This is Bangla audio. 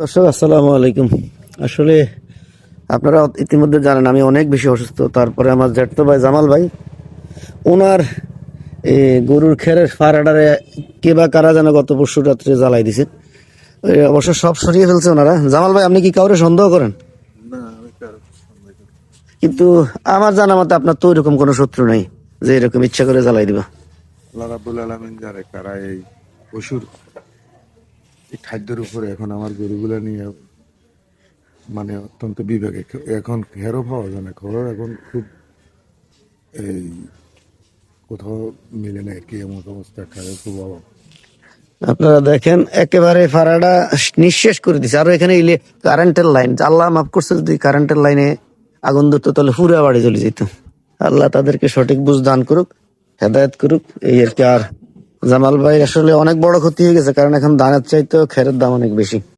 দর্শক আসসালামু আলাইকুম। আসলে আপনারা ইতিমধ্যে জানেন আমি অনেক বেশি অসুস্থ। তারপরে আমার জ্যাঠতো ভাই জামাল ভাই ওনার গরুর খেরের ফারাডারে কে বা কারা যেন গত পরশু রাত্রে জ্বালাই দিছে। অবশ্য সব সরিয়ে ফেলছে ওনারা। জামাল ভাই আপনি কি কাউরে সন্দেহ করেন? কিন্তু আমার জানা মতে আপনার তো এরকম কোনো শত্রু নাই যে এরকম ইচ্ছা করে জ্বালাই দিবা। আল্লাহ রাব্বুল আলামিন যারে কারা এই পশুর এই খাদ্যের উপরে এখন আমার গরুগুলা নিয়ে মানে অত্যন্ত বিবেকে। এখন হেরো পাওয়া যায় না। খবর এখন খুব এই কোথাও মিলে না কি এমন অবস্থা খারাপ খুব অভাব। আপনারা দেখেন, একেবারে ফারাডা নিঃশেষ করে দিছে। আর এখানে ইলে কারেন্টের লাইন আল্লাহ মাফ করছে, যদি কারেন্টের লাইনে আগুন ধরতো, তাহলে পুরা বাড়ি চলে যেত। আল্লাহ তাদেরকে সঠিক বুঝ দান করুক, হেদায়ত করুক, এই আর কি আর জামাল ভাই আসলে অনেক বড় ক্ষতি হয়ে গেছে, কারণ এখন ধানের চাইতেও খেরের দাম অনেক বেশি।